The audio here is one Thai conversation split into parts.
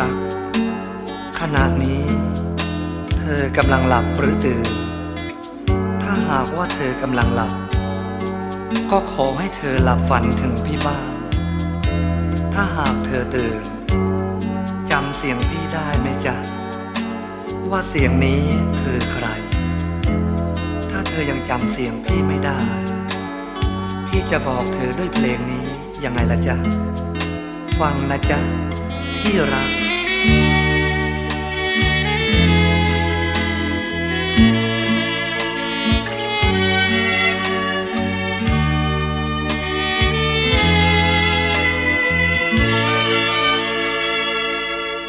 รัก ขณะนี้ เธอกำลังหลับหรือตื่น ถ้าหากว่าเธอกำลังหลับ ก็ขอให้เธอหลับฝันถึงพี่บ้าง ถ้าหากเธอตื่นจำเสียงพี่ได้ไหมจ๊ะ ว่าเสียงนี้คือใคร ถ้าเธอยังจำเสียงพี่ไม่ได้ พี่จะบอกเธอด้วยเพลงนี้ยังไงล่ะจ๊ะ ฟังนะจ๊ะ ที่รัก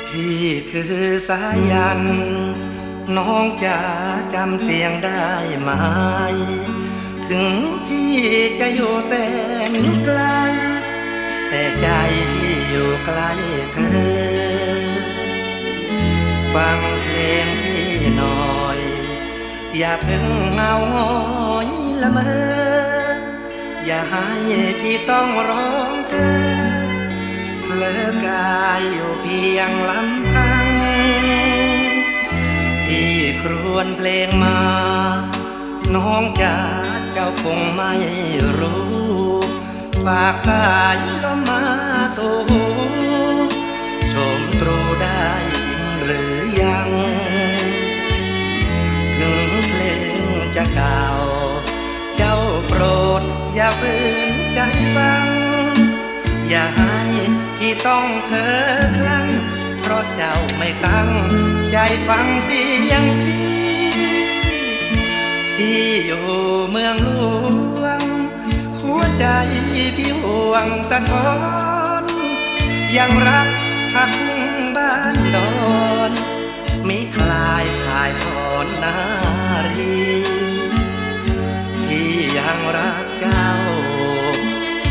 พี่คือสายัน น้องจะจำเสียงได้ไหม ถึงพี่จะอยู่แสนไกล แต่ใจพี่อยู่ใกล้เธอ ฟังเพลงพี่หน่อย อย่าเพิ่งเงาหงอยละเมอ อย่าให้พี่ต้องร้องเธอเพลอกายอยู่เพียงลำพัง พี่ครวนเพลงมา น้องจ๋าเจ้าคงไม่รู้ ฝากสาย ลมมาสู่ชมตรูได้หรือยัง ถึงเพลงจะเก่า เจ้าโปรดอย่าฝืนใจฟัง อย่าให้ที่ต้องเพ้อคลั่งเพราะเจ้าไม่ตั้ง ใจฟังเสียงพี่พี่อยู่เมืองหลวง หัวใจพี่ห่วงสะท้อน ยังรักพักบ้านดอนมิคลายถ่ายทอนนารีพี่ยังรักเจ้า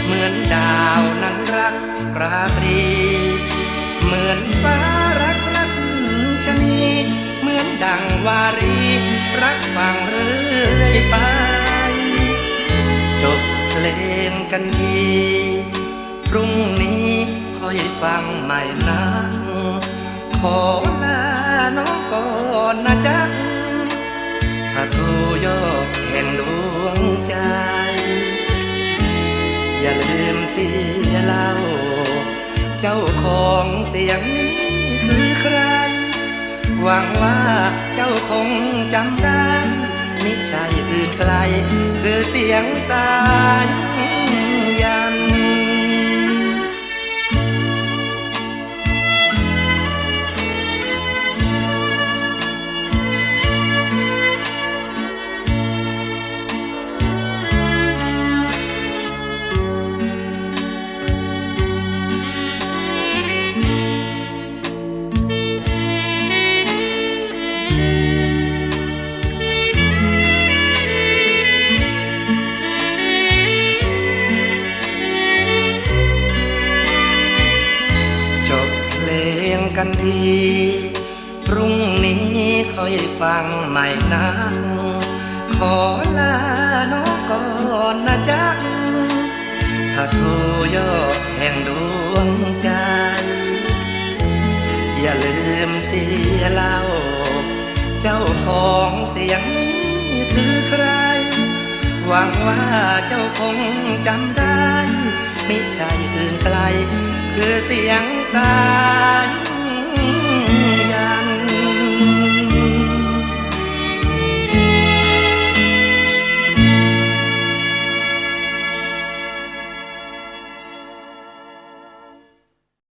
เหมือนดาวนั้นรักราตรี เหมือนฟ้ารักรักชนีเหมือนดังวารี รักฟังเรื่อยไป จบเพลงกันทีพรุ่งนี้ ค่อยฟังใหม่นะขอลาน้องก่อนนะจ๊ะถ้าทูยกแห่งดวงใจ อย่าลืมเสียเล่า เจ้าของเสียงนี้คือใคร หวังว่าเจ้าคงจำได้ ไมิใช่อื่นไกล คือเสียงสาย นที พรุ่งนี้ค่อยฟังใหม่นะขอลาน้องก่อนนะจ๊ะถ้าทูยอดแห่งดวงใจ อย่าลืมเสียเล่า เจ้าของเสียงนี้คือใคร หวังว่าเจ้าคงจำได้ ไม่ใช่อื่นไกล คือเสียงสาย